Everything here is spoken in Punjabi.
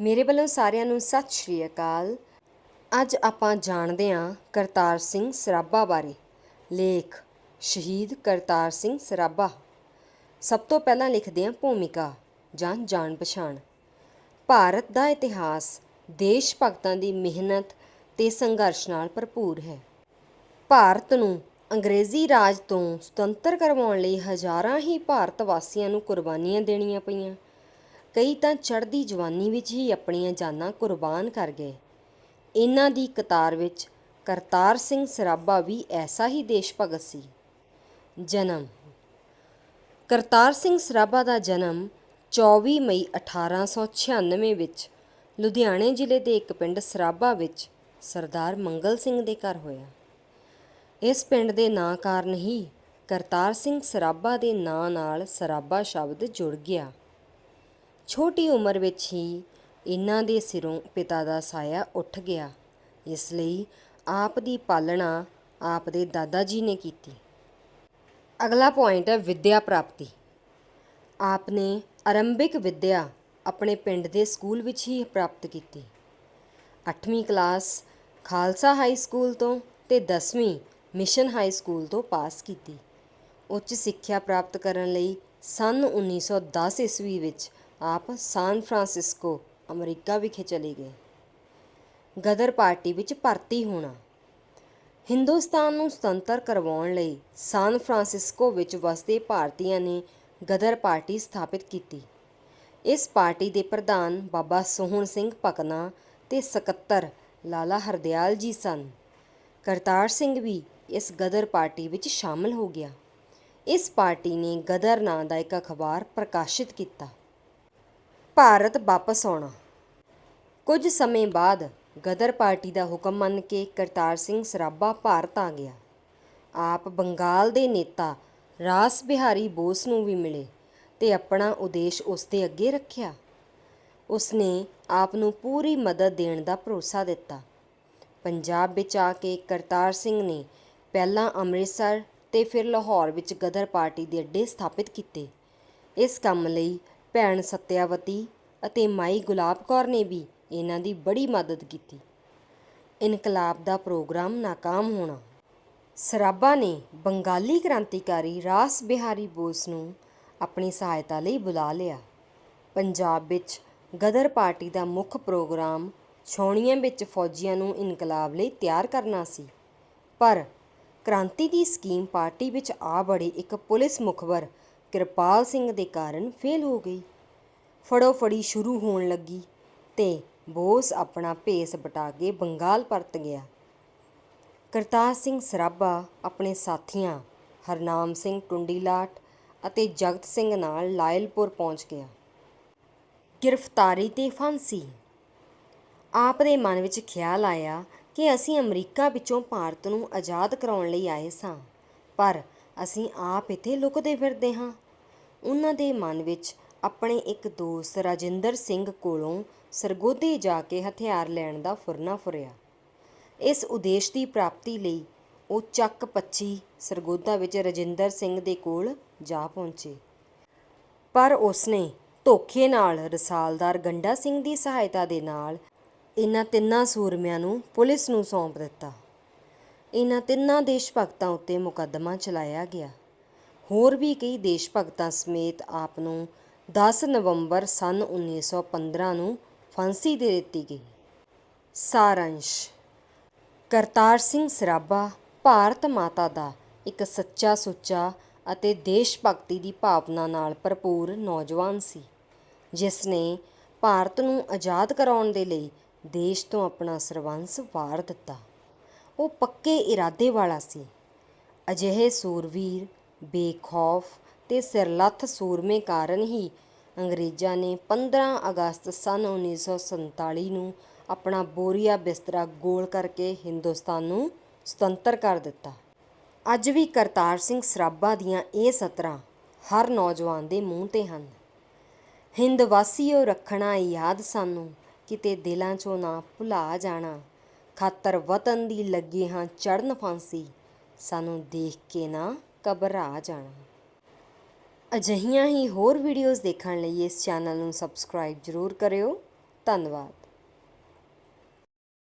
ਮੇਰੇ ਵੱਲੋਂ ਸਾਰਿਆਂ ਨੂੰ ਸਤਿ ਸ਼੍ਰੀ ਅਕਾਲ। ਅੱਜ ਆਪਾਂ ਜਾਣਦੇ ਹਾਂ ਕਰਤਾਰ ਸਿੰਘ ਸਰਾਭਾ ਬਾਰੇ। ਲੇਖ, ਸ਼ਹੀਦ ਕਰਤਾਰ ਸਿੰਘ ਸਰਾਭਾ। ਸਭ ਤੋਂ ਪਹਿਲਾਂ ਲਿਖਦੇ ਹਾਂ ਭੂਮਿਕਾ ਜਾਂ ਜਾਣ ਪਛਾਣ। ਭਾਰਤ ਦਾ ਇਤਿਹਾਸ ਦੇਸ਼ ਭਗਤਾਂ ਦੀ ਮਿਹਨਤ ਤੇ ਸੰਘਰਸ਼ ਨਾਲ ਭਰਪੂਰ ਹੈ। ਭਾਰਤ ਨੂੰ ਅੰਗਰੇਜ਼ੀ ਰਾਜ ਤੋਂ ਸੁਤੰਤਰ ਕਰਵਾਉਣ ਲਈ ਹਜ਼ਾਰਾਂ ਹੀ ਭਾਰਤ ਵਾਸੀਆਂ ਨੂੰ ਕੁਰਬਾਨੀਆਂ ਦੇਣੀਆਂ ਪਈਆਂ। ਕਈ ਤਾਂ ਚੜ੍ਹਦੀ ਜਵਾਨੀ ਵਿੱਚ ਹੀ ਆਪਣੀਆਂ ਜਾਨਾਂ ਕੁਰਬਾਨ ਕਰ ਗਏ। ਇਹਨਾਂ ਦੀ ਕਤਾਰ ਵਿੱਚ ਕਰਤਾਰ ਸਿੰਘ ਸਰਾਭਾ ਵੀ ਐਸਾ ਹੀ ਦੇਸ਼ ਭਗਤ ਸੀ। ਜਨਮ ਕਰਤਾਰ ਸਿੰਘ ਸਰਾਭਾ ਦਾ ਜਨਮ 24 ਮਈ 1896 ਵਿੱਚ ਲੁਧਿਆਣੇ ਜ਼ਿਲ੍ਹੇ ਦੇ ਇੱਕ ਪਿੰਡ ਸਰਾਭਾ ਵਿੱਚ ਸਰਦਾਰ ਮੰਗਲ ਸਿੰਘ ਦੇ ਘਰ ਹੋਇਆ। ਇਸ ਪਿੰਡ ਦੇ ਨਾਂ ਕਾਰਨ ਹੀ ਕਰਤਾਰ ਸਿੰਘ ਸਰਾਭਾ ਦੇ ਨਾਂ ਨਾਲ ਸਰਾਭਾ ਸ਼ਬਦ ਜੁੜ ਗਿਆ। ਛੋਟੀ ਉਮਰ ਵਿੱਚ ਹੀ ਇਹਨਾਂ ਦੇ ਸਿਰੋਂ ਪਿਤਾ ਦਾ ਸਾਇਆ ਉੱਠ ਗਿਆ। ਇਸ ਲਈ ਆਪ ਦੀ ਪਾਲਣਾ ਆਪ ਦੇ ਦਾਦਾ ਜੀ ਨੇ ਕੀਤੀ। ਅਗਲਾ ਪੁਆਇੰਟ ਹੈ ਵਿੱਦਿਆ ਪ੍ਰਾਪਤੀ। ਆਪ ਨੇ ਆਰੰਭਿਕ ਵਿੱਦਿਆ ਆਪਣੇ ਪਿੰਡ ਦੇ ਸਕੂਲ ਵਿੱਚ ਹੀ ਪ੍ਰਾਪਤ ਕੀਤੀ। 8ਵੀਂ ਕਲਾਸ ਖਾਲਸਾ ਹਾਈ ਸਕੂਲ ਤੋਂ ਤੇ 10ਵੀਂ ਮਿਸ਼ਨ ਹਾਈ ਸਕੂਲ ਤੋਂ ਪਾਸ ਕੀਤੀ। ਉੱਚ ਸਿੱਖਿਆ ਪ੍ਰਾਪਤ ਕਰਨ ਲਈ ਸੰਨ 1910 ਈਸਵੀ ਵਿੱਚ ਆਪ ਸਾਨ ਫਰਾਂਸਿਸਕੋ ਅਮਰੀਕਾ ਵਿਖੇ ਚਲੇ ਗਏ। ਗਦਰ ਪਾਰਟੀ ਵਿੱਚ ਭਰਤੀ ਹੋਣਾ। ਹਿੰਦੁਸਤਾਨ ਨੂੰ ਸੁਤੰਤਰ ਕਰਵਾਉਣ ਲਈ ਸਾਨ ਫਰਾਂਸਿਸਕੋ ਵਿੱਚ ਵਸਦੇ ਭਾਰਤੀਆਂ ਨੇ ਗਦਰ ਪਾਰਟੀ ਸਥਾਪਿਤ ਕੀਤੀ। ਇਸ ਪਾਰਟੀ ਦੇ ਪ੍ਰਧਾਨ ਬਾਬਾ ਸੋਹਣ ਸਿੰਘ ਪਕਨਾ ਤੇ ਸਕੱਤਰ ਲਾਲਾ ਹਰਦਿਆਲ ਜੀ ਸਨ। ਕਰਤਾਰ ਸਿੰਘ ਵੀ ਇਸ ਗਦਰ ਪਾਰਟੀ ਵਿੱਚ ਸ਼ਾਮਲ ਹੋ ਗਿਆ। ਇਸ ਪਾਰਟੀ ਨੇ ਗਦਰ ਨਾਂ ਦਾ ਇੱਕ ਅਖਬਾਰ ਪ੍ਰਕਾਸ਼ਿਤ ਕੀਤਾ। ਭਾਰਤ ਵਾਪਸ ਆਉਣਾ। ਕੁਝ ਸਮੇਂ ਬਾਅਦ ਗਦਰ ਪਾਰਟੀ ਦਾ ਹੁਕਮ ਮੰਨ ਕੇ ਕਰਤਾਰ ਸਿੰਘ ਸਰਾਭਾ ਭਾਰਤ ਆ ਗਿਆ। ਆਪ ਬੰਗਾਲ ਦੇ ਨੇਤਾ ਰਾਸ ਬਿਹਾਰੀ ਬੋਸ ਨੂੰ ਵੀ ਮਿਲੇ ਤੇ ਆਪਣਾ ਉਦੇਸ਼ ਉਸ ਦੇ ਅੱਗੇ ਰੱਖਿਆ। ਉਸ ਨੇ ਆਪ ਨੂੰ ਪੂਰੀ ਮਦਦ ਦੇਣ ਦਾ ਭਰੋਸਾ ਦਿੱਤਾ। ਪੰਜਾਬ ਵਿੱਚ ਆ ਕੇ ਕਰਤਾਰ ਸਿੰਘ ਨੇ ਪਹਿਲਾਂ ਅੰਮ੍ਰਿਤਸਰ ਤੇ ਫਿਰ ਲਾਹੌਰ ਵਿੱਚ ਗਦਰ ਪਾਰਟੀ ਦੇ ਅੱਡੇ ਸਥਾਪਿਤ ਕੀਤੇ। ਇਸ ਕੰਮ ਲਈ ਭੈਣ ਸਤਿਆਵਤੀ ਅਤੇ ਮਾਈ ਗੁਲਾਬ ਕੌਰ ਨੇ ਵੀ ਇਹਨਾਂ ਦੀ ਬੜੀ ਮਦਦ ਕੀਤੀ। ਇਨਕਲਾਬ ਦਾ ਪ੍ਰੋਗਰਾਮ ਨਾਕਾਮ ਹੋਣਾ। ਸਰਾਭਾ ਨੇ ਬੰਗਾਲੀ ਕ੍ਰਾਂਤੀਕਾਰੀ ਰਾਸ ਬਿਹਾਰੀ ਬੋਸ ਨੂੰ ਆਪਣੀ ਸਹਾਇਤਾ ਲਈ ਬੁਲਾ ਲਿਆ। ਪੰਜਾਬ ਵਿੱਚ ਗਦਰ ਪਾਰਟੀ ਦਾ ਮੁੱਖ ਪ੍ਰੋਗਰਾਮ ਛਾਉਣੀਆਂ ਵਿੱਚ ਫੌਜੀਆਂ ਨੂੰ ਇਨਕਲਾਬ ਲਈ ਤਿਆਰ ਕਰਨਾ ਸੀ। ਪਰ ਕ੍ਰਾਂਤੀ ਦੀ ਸਕੀਮ ਪਾਰਟੀ ਵਿੱਚ ਆ ਬੜੀ ਇੱਕ ਪੁਲਿਸ ਮੁਖਬਰ ਕਿਰਪਾਲ ਸਿੰਘ ਦੇ ਕਾਰਨ ਫੇਲ ਹੋ ਗਈ। ਫੜੋ ਫੜੀ ਸ਼ੁਰੂ ਹੋਣ ਲੱਗੀ ਤੇ ਬੋਸ ਆਪਣਾ ਭੇਸ ਬਟਾ ਕੇ ਬੰਗਾਲ ਪਰਤ ਗਿਆ। ਕਰਤਾਰ ਸਿੰਘ ਸਰਾਭਾ ਆਪਣੇ ਸਾਥੀਆਂ ਹਰਨਾਮ ਸਿੰਘ ਟੁੰਡੀਲਾਟ ਅਤੇ ਜਗਤ ਸਿੰਘ ਨਾਲ ਲਾਇਲਪੁਰ ਪਹੁੰਚ ਗਿਆ। ਗ੍ਰਿਫਤਾਰੀ ਤੇ ਫਾਂਸੀ। ਆਪ ਦੇ ਮਨ ਵਿੱਚ ਖਿਆਲ ਆਇਆ ਕਿ ਅਸੀਂ ਅਮਰੀਕਾ ਵਿੱਚੋਂ ਭਾਰਤ ਨੂੰ ਆਜ਼ਾਦ ਕਰਾਉਣ ਲਈ ਆਏ ਸਾਂ, ਪਰ ਅਸੀਂ ਆਪ ਇੱਥੇ ਲੁਕਦੇ ਫਿਰਦੇ ਹਾਂ। ਉਹਨਾਂ ਦੇ ਮਨ ਵਿੱਚ ਆਪਣੇ ਇੱਕ ਦੋਸਤ ਰਾਜਿੰਦਰ ਸਿੰਘ ਕੋਲੋਂ ਸਰਗੋਧੇ ਜਾ ਕੇ ਹਥਿਆਰ ਲੈਣ ਦਾ ਫੁਰਨਾ ਫੁਰਿਆ। ਇਸ ਉਦੇਸ਼ ਦੀ ਪ੍ਰਾਪਤੀ ਲਈ ਉਹ ਚੱਕ 25 ਸਰਗੋਧਾ ਵਿੱਚ ਰਜਿੰਦਰ ਸਿੰਘ ਦੇ ਕੋਲ ਜਾ ਪਹੁੰਚੇ। ਪਰ ਉਸਨੇ ਧੋਖੇ ਨਾਲ ਰਸਾਲਦਾਰ ਗੰਡਾ ਸਿੰਘ ਦੀ ਸਹਾਇਤਾ ਦੇ ਨਾਲ ਇਹਨਾਂ ਤਿੰਨਾਂ ਸੂਰਮਿਆਂ ਨੂੰ ਪੁਲਿਸ ਨੂੰ ਸੌਂਪ ਦਿੱਤਾ। ਇਹਨਾਂ ਤਿੰਨਾਂ ਦੇਸ਼ ਭਗਤਾਂ ਉੱਤੇ ਮੁਕੱਦਮਾ ਚਲਾਇਆ ਗਿਆ। ਹੋਰ ਵੀ ਕਈ ਦੇਸ਼ ਭਗਤਾਂ ਸਮੇਤ ਆਪ ਨੂੰ 10 ਨਵੰਬਰ ਸਨ 1915 ਨੂੰ ਫਾਂਸੀ ਦੇ ਦਿੱਤੀ ਗਈ। ਸਾਰਾਂਸ਼, ਕਰਤਾਰ ਸਿੰਘ ਸਰਾਭਾ ਭਾਰਤ ਮਾਤਾ ਦਾ ਇੱਕ ਸੱਚਾ ਸੁੱਚਾ ਅਤੇ ਦੇਸ਼ ਭਗਤੀ ਦੀ ਭਾਵਨਾ ਨਾਲ ਭਰਪੂਰ ਨੌਜਵਾਨ ਸੀ, ਜਿਸ ਨੇ ਭਾਰਤ ਨੂੰ ਆਜ਼ਾਦ ਕਰਾਉਣ ਦੇ ਲਈ ਦੇਸ਼ ਤੋਂ ਆਪਣਾ ਸਰਵੰਸ ਵਾਰ ਦਿੱਤਾ। ਉਹ ਪੱਕੇ ਇਰਾਦੇ ਵਾਲਾ ਸੀ। ਅਜਿਹੇ ਸੂਰਵੀਰ ਬੇਖੌਫ ਤੇ ਸਿਰਲੱਥ ਸੂਰਮੇ ਕਾਰਨ ਹੀ ਅੰਗਰੇਜ਼ਾਂ ਨੇ 15 ਅਗਸਤ ਸਨ 1947 ਨੂੰ ਆਪਣਾ ਬੋਰੀਆ ਬਿਸਤਰਾ ਗੋਲ ਕਰਕੇ ਹਿੰਦੁਸਤਾਨ ਨੂੰ ਸੁਤੰਤਰ ਕਰ ਦਿੱਤਾ। ਅੱਜ ਵੀ ਕਰਤਾਰ ਸਿੰਘ ਸਰਾਭਾ ਦੀਆਂ ਇਹ ਸਤਰਾਂ ਹਰ ਨੌਜਵਾਨ ਦੇ ਮੂੰਹ ਤੇ ਹਨ। ਹਿੰਦ ਵਾਸੀਓ, ਰੱਖਣਾ ਯਾਦ ਸਾਨੂੰ ਕਿਤੇ ਦਿਲਾਂ 'ਚੋਂ ਨਾ ਭੁਲਾ ਜਾਣਾ। ਖਾਤਰ ਵਤਨ ਦੀ ਲੱਗੇ ਹਾਂ ਚੜਨ ਫਾਂਸੀ, ਸਾਨੂੰ ਦੇਖ ਕੇ ਨਾ ਘਬਰਾ ਜਾਣਾ। ਅਜਿਹੀਆਂ ਹੀ ਹੋਰ ਵੀਡੀਓਜ਼ ਦੇਖਣ ਲਈ ਇਸ ਚੈਨਲ ਨੂੰ ਸਬਸਕ੍ਰਾਈਬ ਜ਼ਰੂਰ ਕਰਿਓ। ਧੰਨਵਾਦ।